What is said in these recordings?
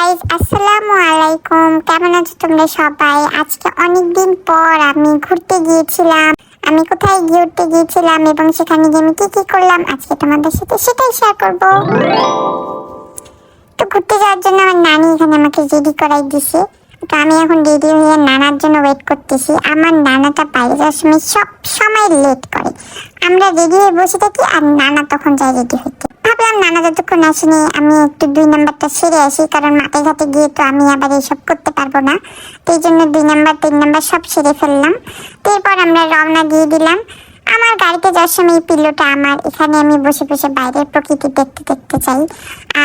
Guys আসসালামু আলাইকুম। কেমন আছো তোমরা সবাই? আজকে অনেক দিন পর আমি ঘুরতে গিয়েছিলাম। আমি কোথায় ঘুরতে গিয়েছিলাম এবং সেখানে গিয়ে আমি কি কি করলাম আজকে তোমাদের সাথে সেটাই শেয়ার করব। তো ঘুরতে যাওয়ার জন্য আমার নানি এখানে আমাকে রেডি করাই দিছে তো আমি এখন রেডি হয়ে নানার জন্য ওয়েট করতেছি। আমার নানাটা বাইরে যাওয়ার সময় সব সময় লেট করে। আমরা রেডি হয়ে বসে থাকি আর নানা তখন যায় রেডি হইতে ভাবলাম নানা যতক্ষণ আসেনি আমি একটু দুই নাম্বারটা সেরে আসি, কারণ মাথায় ঘাটে গিয়ে তো আমি আবার এইসব করতে পারব না। তো এই জন্য দুই নাম্বার, তিন নাম্বার সব সেরে ফেললাম। তো এরপর আমরা রওনা দিয়ে দিলাম। আমার গাড়িতে যাওয়ার সময় এই পিল্লোটা আমার, এখানে আমি বসে বসে বাইরের প্রকৃতি দেখতে দেখতে চাই।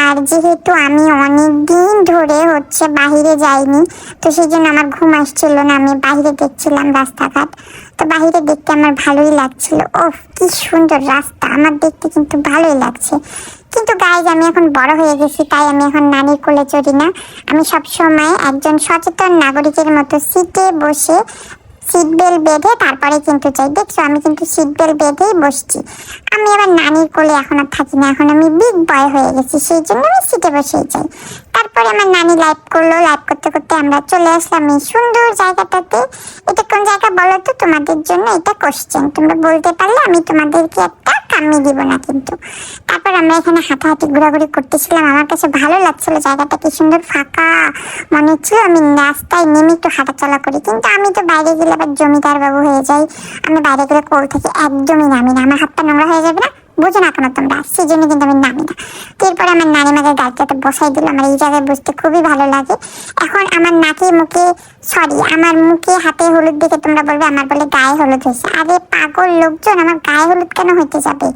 আর যেহেতু আমি অনেক দিন ধরে হচ্ছে বাহিরে যাইনি, তো সেই জন্য আমার ঘুম আসছিল না, আমি বাইরে দেখছিলাম রাস্তাঘাট। তো বাইরে দেখতে আমার ভালোই লাগছিল। ওফ, কি সুন্দর রাস্তা, আমার দেখতে কিন্তু ভালোই লাগছে। কিন্তু গাইজ আমি এখন বড় হয়ে গেছি, তাই আমি এখন নানির কোলে চড়ি না। আমি সবসময় একজন সচেতন নাগরিকের মতো সিটে বসে সিট বেল্ট বেঁধে তারপরে কিন্তু চাই, দেখছ আমি কিন্তু সিট বেল্ট বেঁধেই বসছি। আমি আবার নানির কোলে এখন আর থাকি না, এখন আমি বিগ বয় হয়ে গেছি, সেই জন্য আমি সিটে বসেই যাই তারপরে আমার নানি লাইভ করল লাইভ করতে করতে আমরা চলে আসলাম এই সুন্দর জায়গাটাতে। এটা কোন জায়গা বলো তো তোমাদের জন্য? এটা কোশ্চেন তোমরা বলতে পারলে আমি তোমাদেরকে একটা কাম্মি দিব না কিন্তু। তারপর আমরা এখানে হাঁটাহাঁটি ঘোরাঘুরি করতেছিলাম। আমার কাছে ভালো লাগছিল জায়গাটা কি সুন্দর, ফাঁকা, মনে হচ্ছিল আমি রাস্তায় নেমে একটু হাঁটাচলা করি। কিন্তু আমি তো বাইরে গেলে আবার জমিদার বাবু হয়ে যাই। আমি বাইরে গেলে কোল থেকে একদমই নামি না। আমার হাতটা নোংরা হয়ে যাবে না? বুঝো না কেন তোমরা সেই জন্য কিন্তু আমি নামি না। এরপর আমার নানি মাকে গাড়িটাতে বসাই দিল, আমার এই জায়গায় বসতে খুবই ভালো লাগে। এখন আমার নাকে মুখে সরি আমার মুখে হাতে হলুদ দেখে তোমরা বলবে আমার বলে গায়ে হলুদ হয়েছে। আরে পাগল লোকজন, আমার গায়ে হলুদ কেন হইতে যাবে?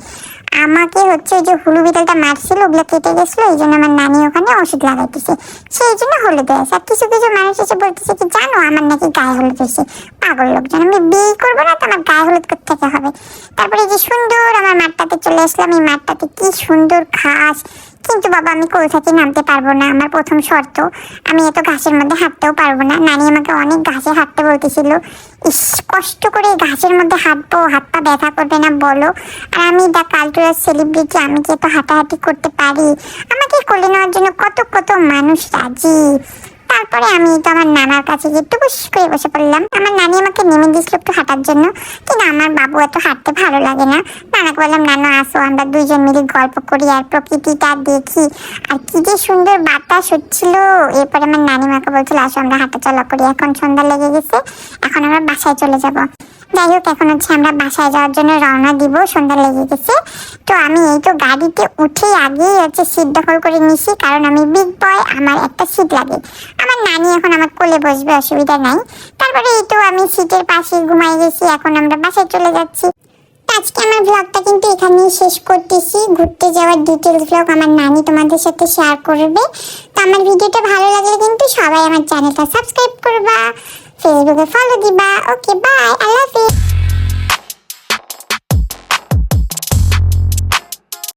আমাকে হচ্ছে যে হুলু বিড়ালটা মারছিল, ওগুলো কেটে গেছিল, এই জন্য আমার নানি ওখানে ওষুধ লাগাইতেছে। সেই জন্য হলুদ হয়েছে আর কিছু কিছু মানুষ এসে বলতেছে কি, জানো, আমার নাকি গায়ে হলুদ হয়েছে। পাগল লোকজন। আমি বিয়ে করব না তো আমার গায়ে হলুদ করতে হবে? তারপরে যে সুন্দর আমার মাঠটাতে চলে আসলাম। এই মাঠটাতে কি সুন্দর ঘাস কিন্তু বাবা, আমি কোল থেকে নামতে পারব না? আমার প্রথম শর্ত, আমি এত ঘাসের মধ্যে হাঁটতেও পারব না। নানি আমাকে অনেক ঘাসে হাঁটতে বলতেছিল। ইস, কষ্ট করে ঘাসের মধ্যে হাঁটবো, হাত পা ব্যথা করবে না, বলো। আর আমি দ্য কালচারাল সেলিব্রিটি আমি কি এত হাঁটাহাঁটি করতে পারি? আমাকে কোলে নেওয়ার জন্য কত কত মানুষ রাজি। তারপরে আমি তো আমার নানার কাছে গিয়ে একটু খুশি করে বসে পড়লাম। আমার নানি আমাকে নেমে দিয়েছিল একটু হাঁটার জন্য। কিন্তু আমার বাবু এত হাঁটতে ভালো লাগে না। নানাকে বললাম, নানা, আসো, আমরা দুইজন মিলে গল্প করি আর প্রকৃতিটা দেখি। আর কি যে সুন্দর বাতাস হচ্ছিল। এরপরে আমার নানি মাকে বলছিল, আসো, আমরা হাঁটাচলা করি। এখন সন্ধ্যা লেগে গেছে। এখন আমরা বাসায় চলে যাব। যাই হোক, এখন হচ্ছে আমরা বাসায় যাওয়ার জন্য রওনা দিব। সন্ধ্যা লেগে গেছে। তো আমি এই তো গাড়িতে উঠে আগেই হচ্ছে সিট দখল করে নিছি। কারণ আমি বিগ বয় আমার একটা সিট লাগে। নানি এখন আমার কোলে বসবে, অসুবিধা নাই। তারপরে এই তো আমি সিটের পাশে ঘুমাই গেছি, এখন আমরা বাসায় চলে যাচ্ছি। আজকে আমার ব্লগটা কিন্তু এখানেই শেষ করতেছি। ঘুরতে যাওয়ার ডিটেলস ব্লগ আমার নানি তোমাদের সাথে শেয়ার করবে। তো আমার ভিডিওটা ভালো লাগলে কিন্তু সবাই আমার চ্যানেলটা সাবস্ক্রাইব করবা ফেসবুকে ফলো দিবা। ওকে বাই আল্লাহ হাফিজ